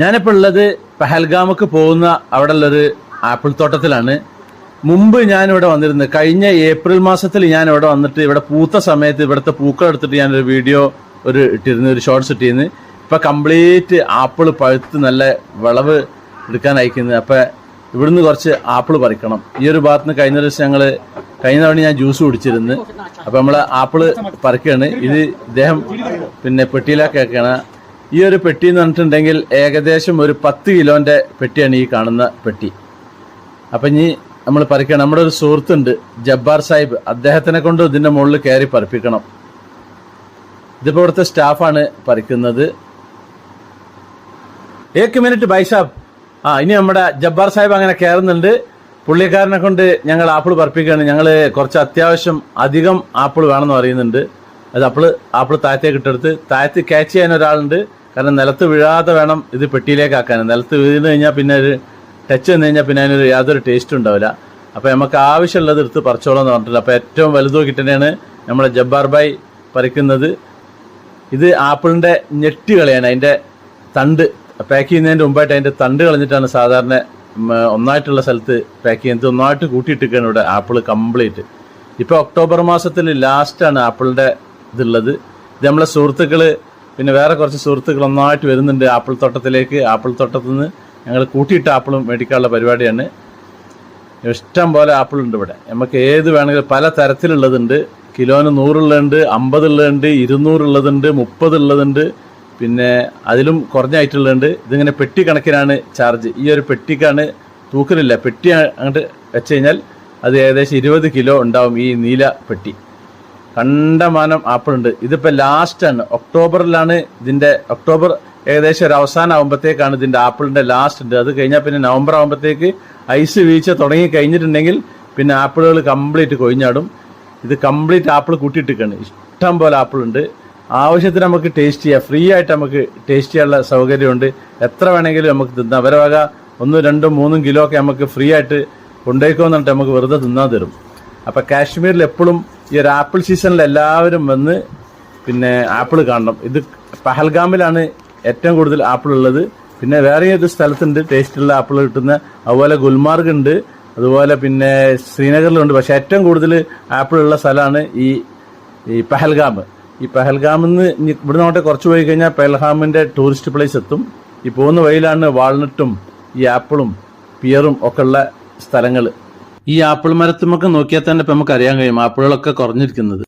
ഞാനിപ്പോൾ ഉള്ളത് പഹൽഗാമക്ക് പോകുന്ന അവിടെ ഉള്ളൊരു ആപ്പിൾ തോട്ടത്തിലാണ്. മുമ്പ് ഞാൻ ഇവിടെ വന്നിരുന്നത് കഴിഞ്ഞ ഏപ്രിൽ മാസത്തിൽ ഞാൻ ഇവിടെ വന്നിട്ട് ഇവിടെ പൂത്ത സമയത്ത് ഇവിടുത്തെ പൂക്കൾ എടുത്തിട്ട് ഞാനൊരു വീഡിയോ ഒരു ഇട്ടിരുന്നു ഒരു ഷോർട്സ് ഇട്ടിരുന്നു. ഇപ്പൊ കംപ്ലീറ്റ് ആപ്പിൾ പഴുത്ത് നല്ല വിളവ് എടുക്കാൻ അയക്കുന്നത് അപ്പൊ ഇവിടുന്ന് കുറച്ച് ആപ്പിൾ പറിക്കണം. ഈ ഒരു ഭാഗത്ത് നിന്ന് കഴിഞ്ഞ ദിവസം ഞങ്ങൾ കഴിഞ്ഞ തവണ ഞാൻ ജ്യൂസ് കുടിച്ചിരുന്നു. അപ്പൊ നമ്മൾ ആപ്പിൾ പറിക്കുകയാണ്. ഇത് ഇദ്ദേഹം പിന്നെ പെട്ടിയിലാക്കിയാണ് ഈ ഒരു പെട്ടി എന്ന് പറഞ്ഞിട്ടുണ്ടെങ്കിൽ ഏകദേശം ഒരു പത്ത് കിലോന്റെ പെട്ടിയാണ് ഈ കാണുന്ന പെട്ടി. അപ്പം ഇനി നമ്മൾ പറിക്കണം. നമ്മുടെ ഒരു സുഹൃത്തുണ്ട് ജബ്ബാർ സാഹിബ്. അദ്ദേഹത്തിനെ കൊണ്ട് ഇതിന്റെ മുകളിൽ കയറി പറിപ്പിക്കണം. ഇതിപ്പോ ഇവിടുത്തെ സ്റ്റാഫാണ് പറിക്കുന്നത്. ഏക്ക് മിനിറ്റ് ബൈസാബ് ആ ഇനി നമ്മുടെ ജബ്ബാർ സാഹിബ് അങ്ങനെ കയറുന്നുണ്ട്. പുള്ളിക്കാരനെ കൊണ്ട് ഞങ്ങൾ ആപ്പിൾ പറപ്പിക്കുകയാണ്. ഞങ്ങൾ കുറച്ച് അത്യാവശ്യം അധികം ആപ്പിൾ വേണമെന്ന് പറയുന്നുണ്ട്. അത് ആപ്പിൾ ആപ്പിൾ താഴത്തേക്ക് ഇട്ടെടുത്ത്. താഴത്ത് ക്യാച്ച് ചെയ്യാൻ ഒരാളുണ്ട്. കാരണം നിലത്ത് വീഴാതെ വേണം ഇത് പെട്ടിയിലേക്ക് ആക്കാൻ നിലത്ത് വീഴുന്നു കഴിഞ്ഞാൽ പിന്നെ ഒരു ടച്ച് വന്നു കഴിഞ്ഞാൽ പിന്നെ അതിനൊരു യാതൊരു ടേസ്റ്റും ഉണ്ടാവില്ല. അപ്പോൾ നമുക്ക് ആവശ്യമുള്ളത് എടുത്ത് പറിച്ചോളാം എന്ന് പറഞ്ഞിട്ടില്ല അപ്പോൾ ഏറ്റവും വലുത് കിട്ടുന്നതാണ് നമ്മുടെ ജബ്ബാർ ബായ് പറിക്കുന്നത്. ഇത് ആപ്പിളിന്റെ ഞെട്ടി കളയാണ്. അതിന്റെ തണ്ട് പാക്ക് ചെയ്യുന്നതിന്റെ മുമ്പായിട്ട് അതിന്റെ തണ്ട് കളഞ്ഞിട്ടാണ് സാധാരണ ഒന്നായിട്ടുള്ള സ്ഥലത്ത് പാക്ക് ചെയ്യുന്നത്. ഒന്നായിട്ട് കൂട്ടിയിട്ടിരിക്കുകയാണ് ഇവിടെ ആപ്പിൾ കംപ്ലീറ്റ് ഇപ്പോൾ ഒക്ടോബർ മാസത്തിൽ ലാസ്റ്റാണ് ആപ്പിളിന്റെ ഇതുള്ളത്. ഇത് നമ്മളെ സുഹൃത്തുക്കൾ പിന്നെ വേറെ കുറച്ച് സുഹൃത്തുക്കൾ ഒന്നായിട്ട് വരുന്നുണ്ട് ആപ്പിൾ തോട്ടത്തിലേക്ക്. ആപ്പിൾ തോട്ടത്തിൽ നിന്ന് ഞങ്ങൾ കൂട്ടിയിട്ട് ആപ്പിളും മേടിക്കാനുള്ള പരിപാടിയാണ്. ഇഷ്ടം പോലെ ആപ്പിൾ ഉണ്ട് ഇവിടെ. നമുക്ക് ഏത് വേണമെങ്കിലും പല തരത്തിലുള്ളതുണ്ട്. കിലോന് നൂറുള്ളതുണ്ട് അമ്പതുള്ളതുണ്ട് ഇരുന്നൂറുള്ളതുണ്ട് മുപ്പതുള്ളതുണ്ട്. പിന്നെ അതിലും കുറഞ്ഞായിട്ടുള്ളതുണ്ട്. ഇതിങ്ങനെ പെട്ടി കണക്കിനാണ് ചാർജ്. ഈ ഒരു പെട്ടിക്കാണ് തൂക്കലില്ല. പെട്ടി അങ്ങോട്ട് വെച്ച് കഴിഞ്ഞാൽ അത് ഏകദേശം ഇരുപത് കിലോ ഉണ്ടാവും ഈ നീല പെട്ടി. കണ്ടമാനം ഇതിപ്പോ ലാസ്റ്റ് ആണ്. ഒക്ടോബറിലാണ് ഇതിന്റെ ഒക്ടോബർ ഏകദേശം ഒരു അവസാനം ആകുമ്പോഴത്തേക്കാണ് ഇതിന്റെ ആപ്പിളിന്റെ ലാസ്റ്റ് ഉണ്ട് അത് കഴിഞ്ഞാൽ പിന്നെ നവംബർ ആകുമ്പോഴത്തേക്ക് ഐസ് വീഴ്ച തുടങ്ങി കഴിഞ്ഞിട്ടുണ്ടെങ്കിൽ പിന്നെ ആപ്പിളുകൾ കംപ്ലീറ്റ് കൊഴിഞ്ഞാടും. ഇത് കംപ്ലീറ്റ് ആപ്പിൾ കൂട്ടിയിട്ടിരിക്കുകയാണ്. ഇഷ്ടം പോലെ ആപ്പിൾ ഉണ്ട് ആവശ്യത്തിന് നമുക്ക് ടേസ്റ്റ് ചെയ്യാം. ഫ്രീ ആയിട്ട് നമുക്ക് ടേസ്റ്റ് ചെയ്യാനുള്ള സൗകര്യമുണ്ട്. എത്ര വേണമെങ്കിലും നമുക്ക് തിന്നാം. അവരെ വക ഒന്നും രണ്ടും മൂന്നും കിലോ ഒക്കെ നമുക്ക് ഫ്രീ ആയിട്ട് കൊണ്ടുപോയിക്കോന്നിട്ട് നമുക്ക് വെറുതെ തിന്നാൻ തരും. അപ്പൊ കാശ്മീരിൽ എപ്പോഴും ഈ ഒരു ആപ്പിൾ സീസണിൽ എല്ലാവരും വന്ന് പിന്നെ ആപ്പിൾ കാണണം. ഇത് പഹൽഗാമിലാണ് ഏറ്റവും കൂടുതൽ ആപ്പിൾ ഉള്ളത്. പിന്നെ വേറെ ഒരു സ്ഥലത്തുണ്ട്? ടേസ്റ്റുള്ള ആപ്പിൾ കിട്ടുന്ന അതുപോലെ ഗുൽമാർഗ് ഉണ്ട്. അതുപോലെ പിന്നെ ശ്രീനഗറിലുണ്ട്. പക്ഷേ ഏറ്റവും കൂടുതൽ ആപ്പിൾ ഉള്ള സ്ഥലമാണ് ഈ ഈ പഹൽഗാം. ഈ പഹൽഗാമിൽ നിന്ന് ഇനി ഇവിടുന്ന് അങ്ങോട്ട് കുറച്ച് പോയി കഴിഞ്ഞാൽ പെഹൽഗാമിന്റെ ടൂറിസ്റ്റ് പ്ലേസ് എത്തും. ഈ പോകുന്ന വഴിയിലാണ് വാൾനട്ടും ഈ ആപ്പിളും പിയറും ഒക്കെ ഉള്ള സ്ഥലങ്ങൾ. ഈ ആപ്പിൾ മരത്തുമൊക്കെ നോക്കിയാൽ തന്നെ ഇപ്പൊ നമുക്ക് അറിയാൻ കഴിയും ആപ്പിളുകളൊക്കെ കുറഞ്ഞിരിക്കുന്നത്.